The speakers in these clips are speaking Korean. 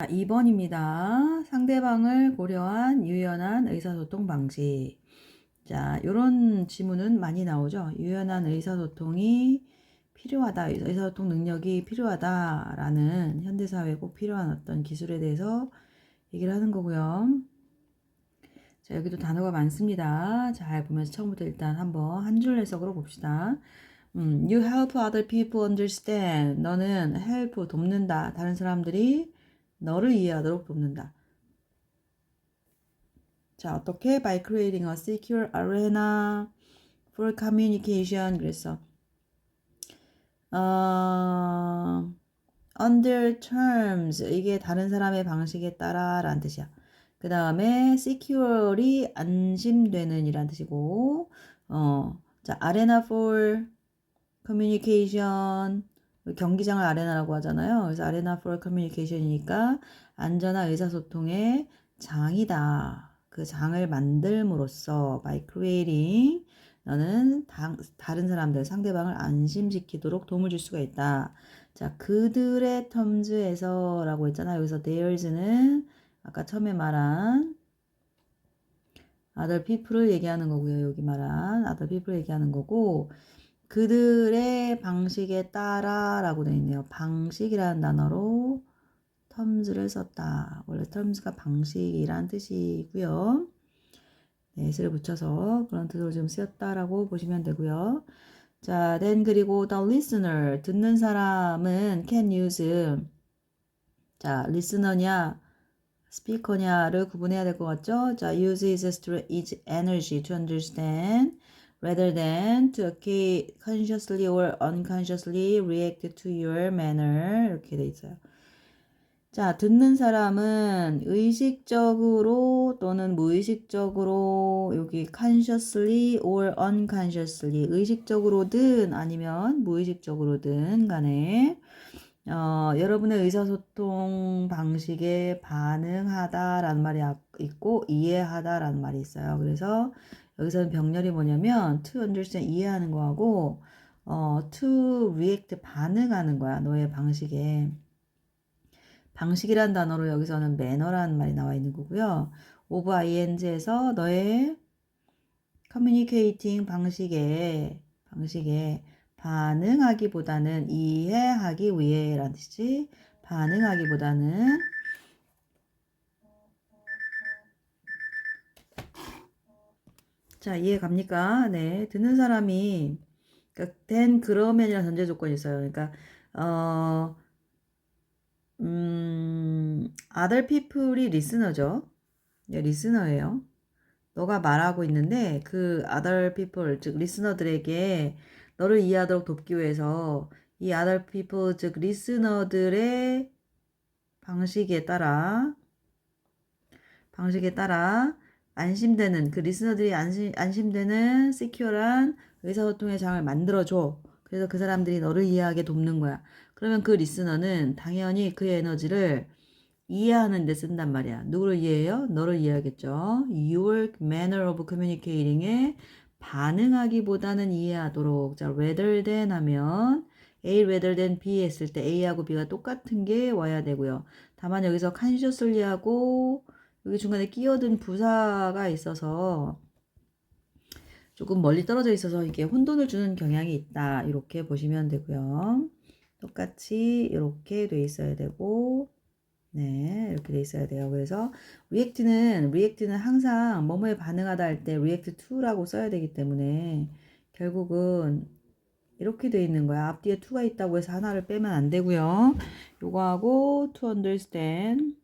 자, 2번입니다. 상대방을 고려한 유연한 의사소통 방식. 자, 요런 지문은 많이 나오죠. 유연한 의사소통이 필요하다. 의사소통 능력이 필요하다라는 현대사회에 꼭 필요한 어떤 기술에 대해서 얘기를 하는 거고요. 자, 여기도 단어가 많습니다. 잘 보면서 처음부터 일단 한번 한 줄 해석으로 봅시다. 음, you help other people understand. 너는 help 돕는다. 다른 사람들이 너를 이해하도록 돕는다. 자, 어떻게? By creating a secure arena for communication. 그래서, 어, under terms. 이게 다른 사람의 방식에 따라 라는 뜻이야. 그 다음에 secure이 안심되는 이란 뜻이고, 어, 자, arena for communication. 경기장을 아레나라고 하잖아요. 그래서 아레나 for communication이니까 안전한 의사소통의 장이다. 그 장을 만들므로써 by creating 너는 다, 다른 사람들 상대방을 안심시키도록 도움을 줄 수가 있다. 자, 그들의 텀즈에서라고 했잖아요. 여기서 theirs는 아까 처음에 말한 other people을 얘기하는 거고요. 여기 말한 other people 얘기하는 거고 그들의 방식에 따라라고 되어 있네요. 방식이라는 단어로 텀즈를 썼다. 원래 텀즈가 방식이란 뜻이고요. 네, s를 붙여서 그런 뜻으로 좀 쓰였다라고 보시면 되고요. 자, then 그리고 the listener 듣는 사람은 can use 자, listener냐 스피커냐를 구분해야 될 것 같죠? 자, use is energy to understand rather than to consciously or unconsciously react to your manner 이렇게 돼 있어요. 자, 듣는 사람은 의식적으로 또는 무의식적으로 여기 consciously or unconsciously 의식적으로든 아니면 무의식적으로든 간에 어, 여러분의 의사소통 방식에 반응하다라는 말이 있고 이해하다라는 말이 있어요. 그래서 여기서는 병렬이 뭐냐면 to understand 이해하는 거하고 어, to react 반응하는 거야. 너의 방식에. 방식이란 단어로 여기서는 매너라는 말이 나와 있는 거고요. of ing에서 너의 communicating 방식에 방식에 반응하기보다는 이해하기 위해라는 뜻이지. 반응하기보다는 자, 이해 갑니까? 네. 듣는 사람이, 그러니까, 된 그러면이라는 전제 조건이 있어요. 그러니까, 어, 음, other people이 리스너죠. 네, 리스너예요. 너가 말하고 있는데, 그 other people, 즉, 리스너들에게 너를 이해하도록 돕기 위해서, 이 other people, 즉, 리스너들의 방식에 따라, 방식에 따라, 안심되는 그 리스너들이 안심, 안심되는 시큐어한 의사소통의 장을 만들어줘. 그래서 그 사람들이 너를 이해하게 돕는 거야. 그러면 그 리스너는 당연히 그의 에너지를 이해하는 데 쓴단 말이야. 누구를 이해해요? 너를 이해하겠죠. Your manner of communicating에 반응하기보다는 이해하도록. 자, rather than 하면 A rather than B 했을 때 A하고 B가 똑같은 게 와야 되고요. 다만 여기서 consciously하고 여기 중간에 끼어든 부사가 있어서 조금 멀리 떨어져 있어서 이게 혼돈을 주는 경향이 있다. 이렇게 보시면 되고요. 똑같이 이렇게 돼 있어야 되고 네, 이렇게 돼 있어야 돼요. 그래서 react는 react는 항상 뭐뭐에 반응하다 할때 react to라고 써야 되기 때문에 결국은 이렇게 돼 있는 거야. 앞뒤에 to가 있다고 해서 하나를 빼면 안 되고요. 요거하고 to understand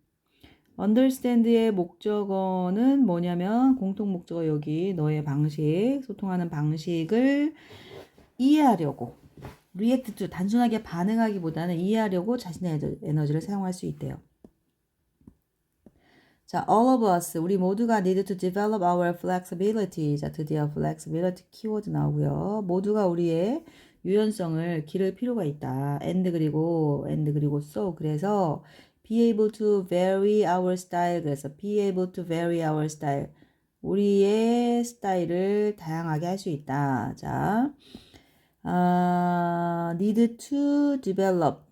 understand의 목적어는 뭐냐면 공통 목적어 여기 너의 방식, 소통하는 방식을 이해하려고 react to 단순하게 반응하기보다는 이해하려고 자신의 에너지를 사용할 수 있대요. 자, all of us 우리 모두가 need to develop our flexibility. 자, 드디어 flexibility 키워드 나오고요. 모두가 우리의 유연성을 기를 필요가 있다. and 그리고 and 그리고 so 그래서 be able to vary our style. 그래서 be able to vary our style. 우리의 스타일을 다양하게 할 수 있다. 자, uh, need to develop.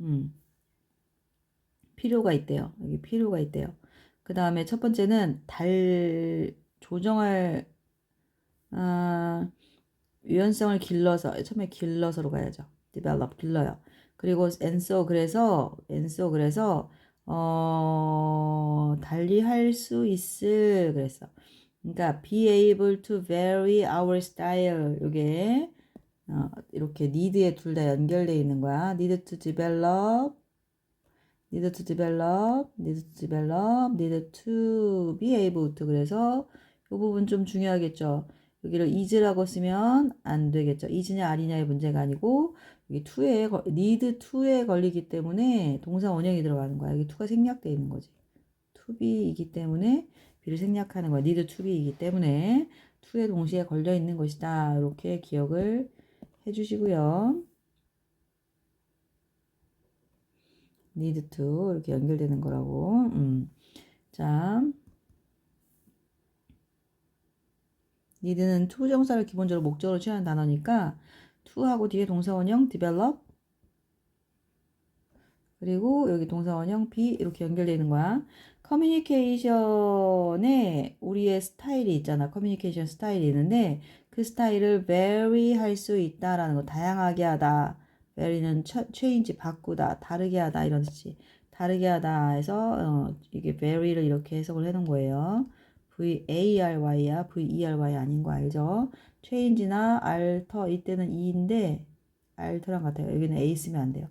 음. 필요가 있대요. 여기 필요가 있대요. 그 다음에 첫 번째는 달 조정할 아, 유연성을 길러서 처음에 길러서로 가야죠. develop 길러요. 그리고 so 그래서 so 그래서 어 달리 할 수 있을 그랬어. 그러니까 be able to vary our style 요게 어, 이렇게 need에 둘 다 연결되어 있는 거야. need to develop need to develop, need to develop, need to be able to 그래서 이 부분 좀 중요하겠죠. 여기를 is라고 쓰면 안 되겠죠. is냐 아니냐의 문제가 아니고 여기 to에 need to에 걸리기 때문에 동사 원형이 들어가는 거야. 여기 to가 생략되어 있는 거지. to be이기 때문에 be를 생략하는 거야. need to be이기 때문에 to에 동시에 걸려 있는 것이다. 이렇게 기억을 해 주시고요. need to 이렇게 연결되는 거라고. 음. 자, need는 to 정사를 기본적으로 목적으로 취하는 단어니까 to하고 뒤에 동사원형 develop 그리고 여기 동사원형 be 이렇게 연결되는 거야. 커뮤니케이션에 우리의 스타일이 있잖아. 커뮤니케이션 스타일이 있는데 그 스타일을 vary 할 수 있다라는 거 다양하게 하다. vary는 change 바꾸다, 다르게 하다 이런 뜻이. 다르게 하다 해서 어, 이게 vary를 이렇게 해석을 해 놓은 거예요. V-A-R-Y야. V-E-R-Y 아닌 거 알죠? change나 alter 이때는 E인데 alter랑 같아요. 여기는 A 쓰면 안 돼요.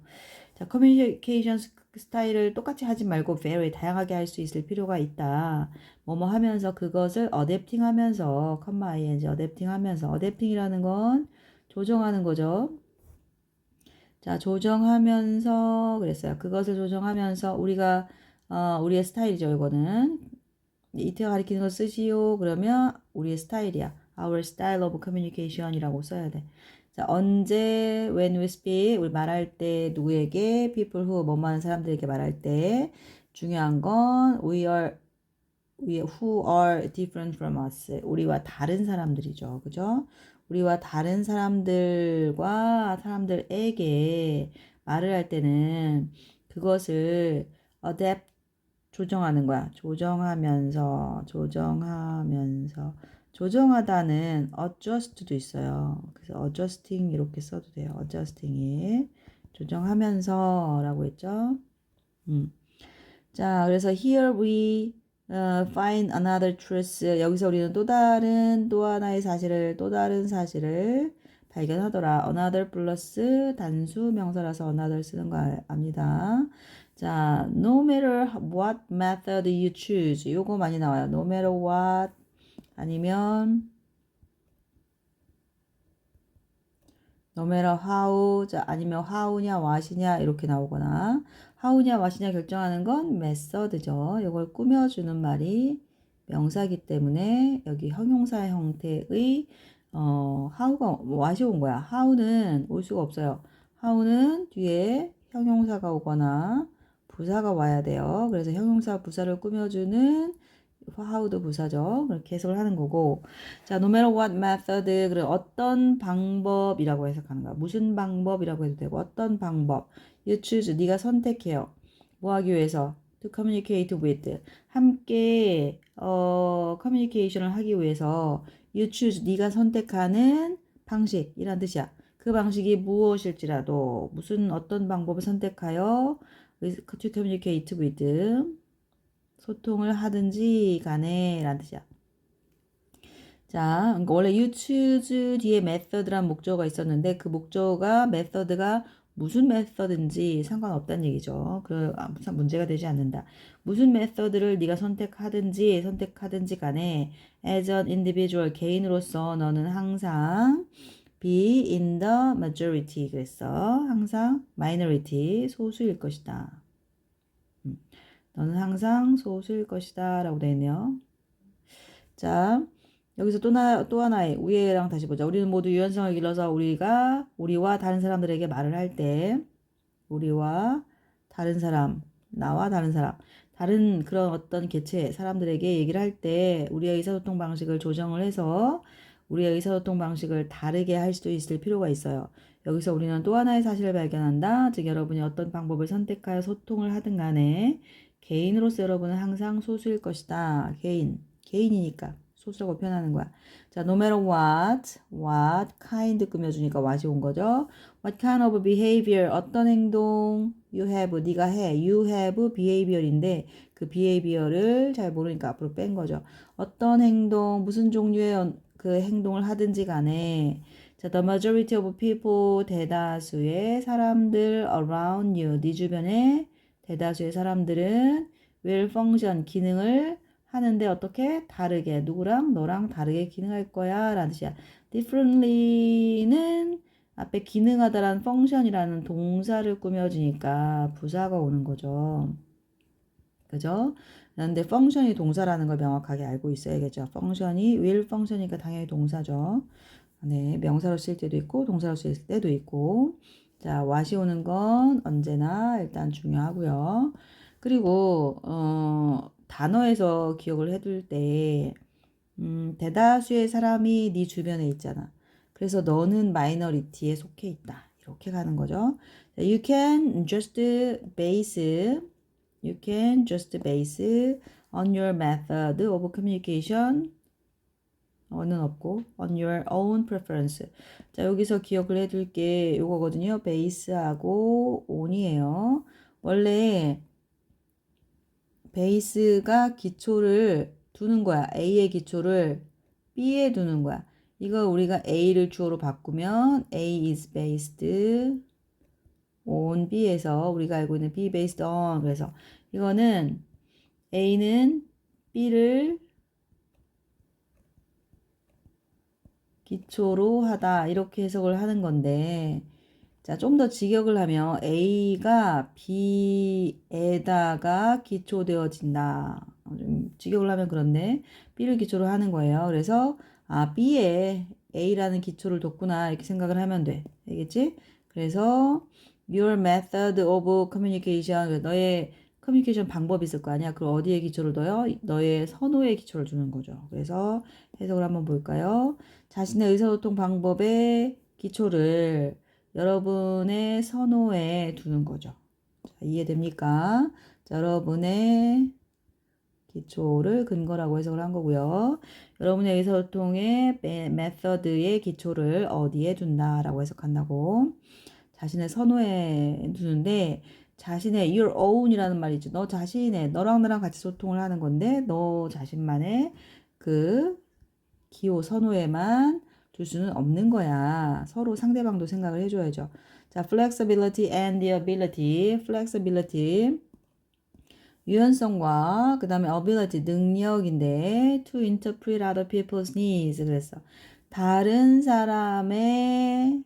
자, 커뮤니케이션 스타일을 똑같이 하지 말고 vary 다양하게 할 수 있을 필요가 있다. 뭐뭐 하면서 그것을 어댑팅 하면서 컴마 ing 어댑팅 하면서 어댑팅이라는 건 조정하는 거죠. 자, 조정하면서 그랬어요. 그것을 조정하면서 우리가 어, 우리의 스타일이죠. 이거는 이태가 가리키는 거 쓰시오. 그러면 우리의 스타일이야. Our style of communication이라고 써야 돼. 자, 언제 when we speak 우리 말할 때 누구에게 people who 뭐뭐 하는 사람들에게 말할 때 중요한 건 we are we who are different from us 우리와 다른 사람들이죠. 그죠? 우리와 다른 사람들과 사람들에게 말을 할 때는 그것을 adapt 조정하는 거야. 조정하면서 조정하면서 조정하다는 adjust도 있어요. 그래서 adjusting 이렇게 써도 돼요. adjusting이 조정하면서 라고 했죠. 음. 자, 그래서 here we uh, find another truth. 여기서 우리는 또 다른 또 하나의 사실을 또 다른 사실을 발견하더라. another 플러스 단수 명사라서 another 쓰는 거 압니다. 자, no matter what method you choose. 요거 많이 나와요. no matter what 아니면 no matter how 자 아니면 how냐 what이냐 이렇게 나오거나 how냐 what이냐 결정하는 건 method죠. 이걸 꾸며 주는 말이 명사기 때문에 여기 형용사 형태의 어 how가 what이 온 거야. how는 올 수가 없어요. how는 뒤에 형용사가 오거나 부사가 와야 돼요. 그래서 형용사 부사를 꾸며주는 how도 부사죠. 그렇게 해석을 하는 거고. 자, no matter what method. 어떤 방법이라고 해석하는 거야. 무슨 방법이라고 해도 되고 어떤 방법. You choose. 네가 선택해요. 뭐 하기 위해서? To communicate with. 함께 어 커뮤니케이션을 하기 위해서 you choose. 네가 선택하는 방식이란 뜻이야. 그 방식이 무엇일지라도 무슨 어떤 방법을 선택하여 to communicate with 소통을 하든지 간에 라는 뜻이야. 자, 그러니까 원래 you choose 뒤에 method란 목적어가 있었는데 그 목적어가 method가 무슨 메서드인지 상관없다는 얘기죠. 그 문제가 되지 않는다. 무슨 메서드를 네가 선택하든지 선택하든지 간에 as an individual 개인으로서 너는 항상 be in the majority 그랬어. 항상 minority 소수일 것이다. 음. 너는 항상 소수일 것이다 라고 되어 있네요. 자, 여기서 또, 나, 또 하나의 위에랑 다시 보자. 우리는 모두 유연성을 길러서 우리가 우리와 다른 사람들에게 말을 할 때 우리와 다른 사람, 나와 다른 사람, 다른 그런 어떤 개체 사람들에게 얘기를 할 때 우리의 의사소통 방식을 조정을 해서 우리의 의사소통 방식을 다르게 할 수도 있을 필요가 있어요. 여기서 우리는 또 하나의 사실을 발견한다. 즉 여러분이 어떤 방법을 선택하여 소통을 하든 간에 개인으로서 여러분은 항상 소수일 것이다. 개인. 개인이니까 소수라고 표현하는 거야. 자, no matter what, what kind 꾸며주니까 what이 온 거죠. What kind of behavior, 어떤 행동 you have, 네가 해. You have behavior인데 그 behavior를 잘 모르니까 앞으로 뺀 거죠. 어떤 행동, 무슨 종류의 어- 그 행동을 하든지 간에 자, the majority of people, 대다수의 사람들 around you, 네 주변에 대다수의 사람들은 will function, 기능을 하는데 어떻게? 다르게. 누구랑? 너랑 다르게 기능할 거야. 라는 뜻이야. differently는 앞에 기능하다라는 function이라는 동사를 꾸며주니까 부사가 오는 거죠. 그죠? 그런데 function이 동사라는 걸 명확하게 알고 있어야겠죠. function이 will function이니까 당연히 동사죠. 네, 명사로 쓸 때도 있고 동사로 쓸 때도 있고 자, what이 오는 건 언제나 일단 중요하고요. 그리고 어, 단어에서 기억을 해둘 때 음, 대다수의 사람이 네 주변에 있잖아. 그래서 너는 마이너리티에 속해 있다. 이렇게 가는 거죠. 자, You can just base You can just base on your method of communication 어는 없고 on your own preference. 자, 여기서 기억을 해둘 게 이거거든요. base하고 on이에요. 원래 베이스가 기초를 두는 거야. A의 기초를 B에 두는 거야. 이거 우리가 A를 주어로 바꾸면 A is based on B에서 우리가 알고 있는 B based on 그래서 이거는 A는 B를 기초로 하다 이렇게 해석을 하는 건데 자, 좀 더 직역을 하면 A가 B에다가 기초되어진다. 어, 좀 직역을 하면 그런데 B를 기초로 하는 거예요. 그래서 아, B에 A라는 기초를 뒀구나 이렇게 생각을 하면 돼. 알겠지? 그래서 your method of communication 너의 커뮤니케이션 방법이 있을 거 아니야. 그럼 어디에 기초를 둬요? 너의 선호에 기초를 두는 거죠. 그래서 해석을 한번 볼까요? 자신의 의사소통 방법의 기초를 여러분의 선호에 두는 거죠. 자, 이해됩니까? 자, 여러분의 기초를 근거라고 해석을 한 거고요. 여러분의 의사소통의 메- 메서드의 기초를 어디에 둔다라고 해석한다고. 자신의 선호에 두는데 자신의 your own이라는 말이죠. 너 자신의 너랑 나랑 같이 소통을 하는 건데 너 자신만의 그 기호 선호에만 둘 수는 없는 거야. 서로 상대방도 생각을 해줘야죠. 자, flexibility and the ability. flexibility. 유연성과 그 다음에 ability 능력인데 to interpret other people's needs 그랬어. 다른 사람의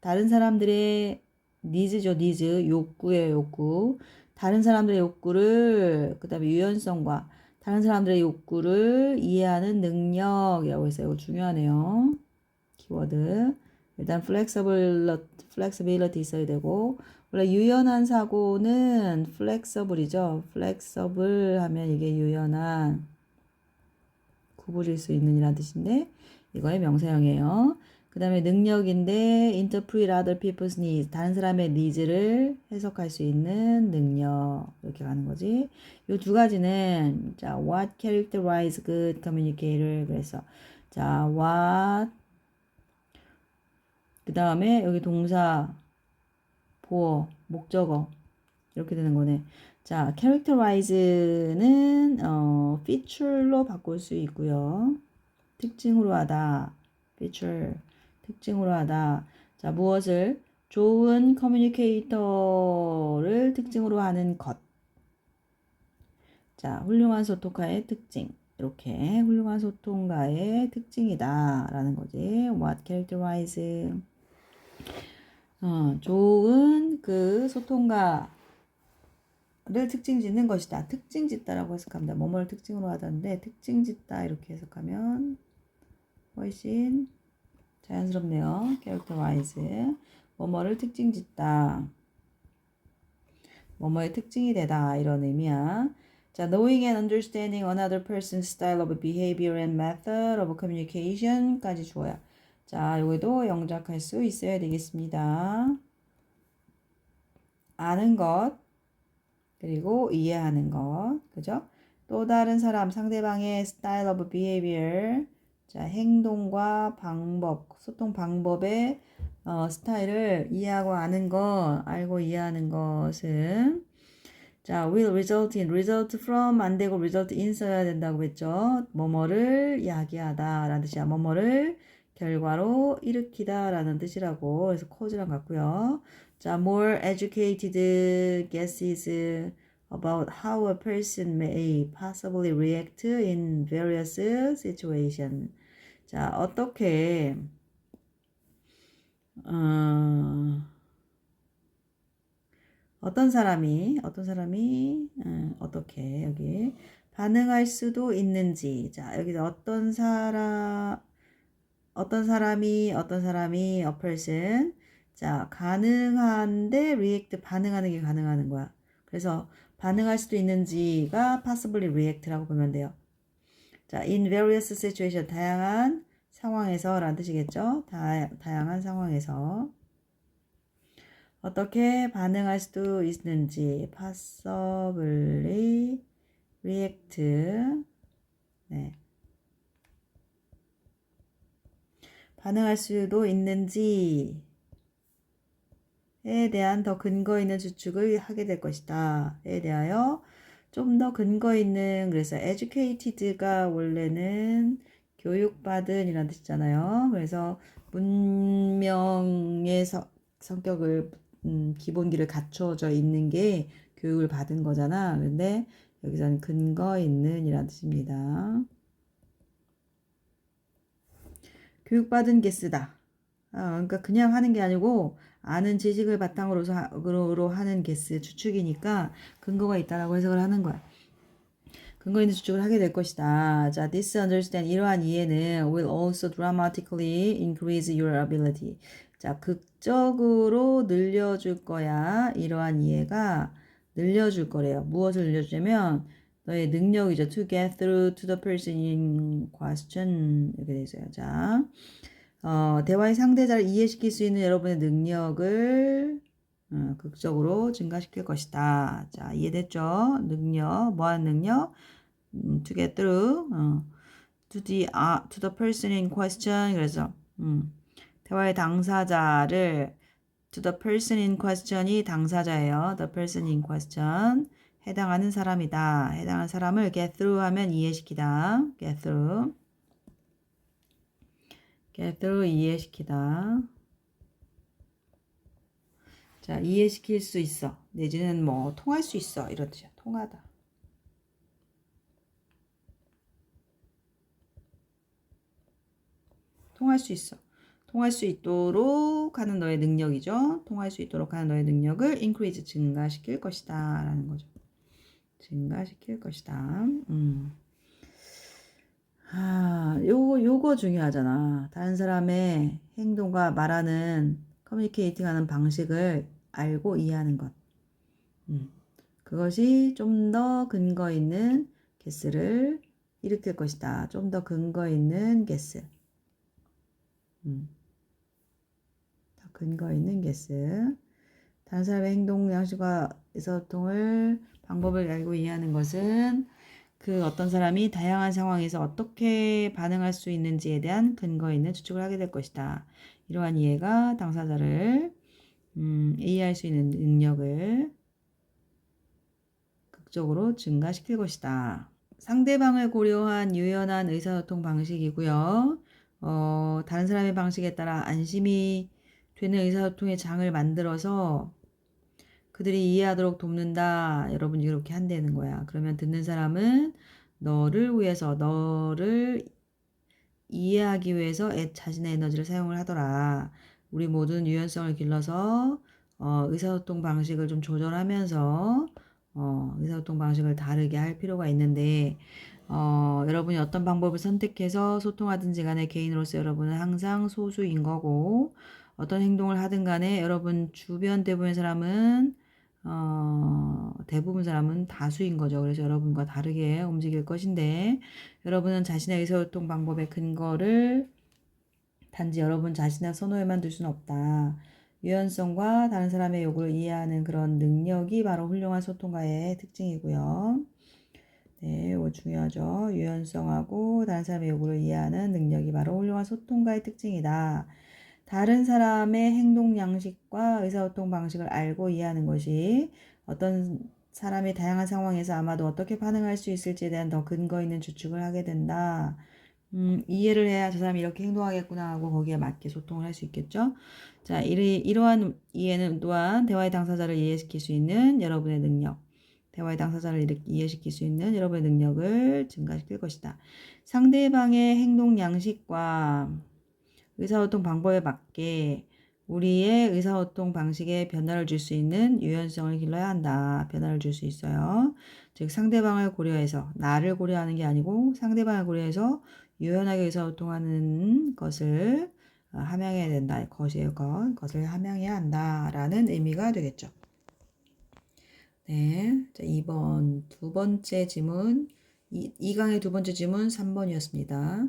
다른 사람들의 니즈죠 니즈 욕구예요 욕구. 다른 사람들의 욕구를 그 다음에 유연성과 다른 사람들의 욕구를 이해하는 능력이라고 했어요. 이거 중요하네요. 키워드. 일단 flexibility 있어야 되고 원래 유연한 사고는 flexible이죠. flexible 하면 이게 유연한 구부릴 수 있는 이란 뜻인데 이거의 명사형이에요. 그 다음에 능력인데 interpret other people's needs 다른 사람의 니즈를 해석할 수 있는 능력 이렇게 가는 거지. 이 두 가지는 자 what characterize good communicator 그래서 자 what 그 다음에 여기 동사 보어 목적어 이렇게 되는 거네. 자 characterize는 어, feature로 바꿀 수 있고요. 특징으로 하다 feature 특징으로 하다. 자, 무엇을? 좋은 커뮤니케이터를 특징으로 하는 것. 자, 훌륭한 소통가의 특징. 이렇게 훌륭한 소통가의 특징이다. 라는 거지. What characterize. 어, 좋은 그 소통가를 특징 짓는 것이다. 특징 짓다라고 해석합니다. 뭐뭐를 특징으로 하던데, 특징 짓다. 이렇게 해석하면 훨씬 자연스럽네요. characterize. 뭐뭐를 특징 짓다. 뭐뭐의 특징이 되다. 이런 의미야. 자, knowing and understanding another person's style of behavior and method of communication까지 주어야. 자, 여기도 영작할 수 있어야 되겠습니다. 아는 것, 그리고 이해하는 것, 그죠? 또 다른 사람, 상대방의 style of behavior, 자, 행동과 방법, 소통 방법의 어, 스타일을 이해하고 아는 것, 알고 이해하는 것은 자, will result in, result from 안 되고 result in 써야 된다고 했죠. 뭐뭐를 야기하다 라는 뜻이야. 뭐뭐를 결과로 일으키다 라는 뜻이라고. 그래서 cause랑 같고요. 자, more educated guesses about how a person may possibly react in various situations. 자, 어떻게 어, 어떤 사람이 어떤 사람이 음, 어떻게 여기 반응할 수도 있는지. 자 여기서 어떤 사람 어떤 사람이 어떤 사람이 a person. 자 가능한데 react 반응하는 게 가능하는 거야. 그래서 반응할 수도 있는지가 possibly react라고 보면 돼요 자 in various situation 다양한 상황에서 라는 뜻이겠죠? 다, 다양한 상황에서. 어떻게 반응할 수도 있는지 possibly react. 네. 반응할 수도 있는지에 대한 더 근거 있는 추측을 하게 될 것이다.에 대하여 좀 더 근거 있는 그래서 educated가 원래는 교육받은 이란 뜻이잖아요. 그래서 문명의 성, 성격을 음, 기본기를 갖춰져 있는 게 교육을 받은 거잖아. 근데 여기서는 근거 있는 이란 뜻입니다. 교육받은 게 쓰다. 아, 그러니까 그냥 하는 게 아니고 아는 지식을 바탕으로 로 하는 게스 추측이니까 근거가 있다라고 해석을 하는 거야. 근거 있는 추측을 하게 될 것이다. 자, this understand 이러한 이해는 will also dramatically increase your ability. 자, 극적으로 늘려줄 거야. 이러한 이해가 늘려줄 거래요. 무엇을 늘려주냐면 너의 능력이죠. To get through to the person in question 이렇게 돼 있어요. 자, 어, 대화의 상대자를 이해시킬 수 있는 여러분의 능력을 어, 극적으로 증가시킬 것이다. 자, 이해됐죠? 능력, 뭐하는 능력? 음, to get through, 어, to the, uh, to the person in question. 그래서, 음, 대화의 당사자를 to the person in question이 당사자예요. the person in question. 해당하는 사람이다. 해당하는 사람을 get through 하면 이해시키다. get through. Through 이해시키다. 자, 이해시킬 수 있어. 내지는 뭐 통할 수 있어. 이런 뜻이야. 통하다. 통할 수 있어. 통할 수 있도록 하는 너의 능력이죠. 통할 수 있도록 하는 너의 능력을 increase 증가시킬 것이다 라는 거죠. 증가시킬 것이다. 음. 아, 요거 요거 중요하잖아. 다른 사람의 행동과 말하는 커뮤니케이팅 하는 방식을 알고 이해하는 것. 음. 그것이 좀 더 근거 있는 개스를 일으킬 것이다. 좀 더 근거 있는 개스. 음. 근거 있는 게스. 다른 사람의 행동 양식과 의사소통을 방법을 알고 이해하는 것은 그 어떤 사람이 다양한 상황에서 어떻게 반응할 수 있는지에 대한 근거 있는 추측을 하게 될 것이다. 이러한 이해가 당사자를 음, 이해할 수 있는 능력을 극적으로 증가시킬 것이다. 상대방을 고려한 유연한 의사소통 방식이고요. 어, 다른 사람의 방식에 따라 안심이 되는 의사소통의 장을 만들어서 그들이 이해하도록 돕는다. 여러분이 그렇게 한다는 거야. 그러면 듣는 사람은 너를 위해서, 너를 이해하기 위해서 애, 자신의 에너지를 사용을 하더라. 우리 모두는 유연성을 길러서 어, 의사소통 방식을 좀 조절하면서 어, 의사소통 방식을 다르게 할 필요가 있는데 어, 여러분이 어떤 방법을 선택해서 소통하든지 간에 개인으로서 여러분은 항상 소수인 거고 어떤 행동을 하든 간에 여러분 주변 대부분의 사람은 어, 대부분 사람은 다수인 거죠. 그래서 여러분과 다르게 움직일 것인데 여러분은 자신의 의사소통 방법의 근거를 단지 여러분 자신의 선호에만 둘 수는 없다. 유연성과 다른 사람의 요구를 이해하는 그런 능력이 바로 훌륭한 소통가의 특징이고요. 네, 이거 중요하죠. 유연성하고 다른 사람의 요구를 이해하는 능력이 바로 훌륭한 소통가의 특징이다. 다른 사람의 행동 양식과 의사소통 방식을 알고 이해하는 것이 어떤 사람이 다양한 상황에서 아마도 어떻게 반응할 수 있을지에 대한 더 근거 있는 추측을 하게 된다. 음, 이해를 해야 저 사람이 이렇게 행동하겠구나 하고 거기에 맞게 소통을 할 수 있겠죠. 자, 이리, 이러한 이해는 또한 대화의 당사자를 이해시킬 수 있는 여러분의 능력, 대화의 당사자를 이해시킬 수 있는 여러분의 능력을 증가시킬 것이다. 상대방의 행동 양식과 의사소통 방법에 맞게 우리의 의사소통 방식에 변화를 줄 수 있는 유연성을 길러야 한다. 변화를 줄 수 있어요. 즉 상대방을 고려해서 나를 고려하는 게 아니고 상대방을 고려해서 유연하게 의사소통하는 것을 어, 함양해야 된다. 것이에요. 것. 것을 함양해야 한다라는 의미가 되겠죠. 네. 자, 2번 두 번째 지문 이, 이 강의 두 번째 지문 3번이었습니다.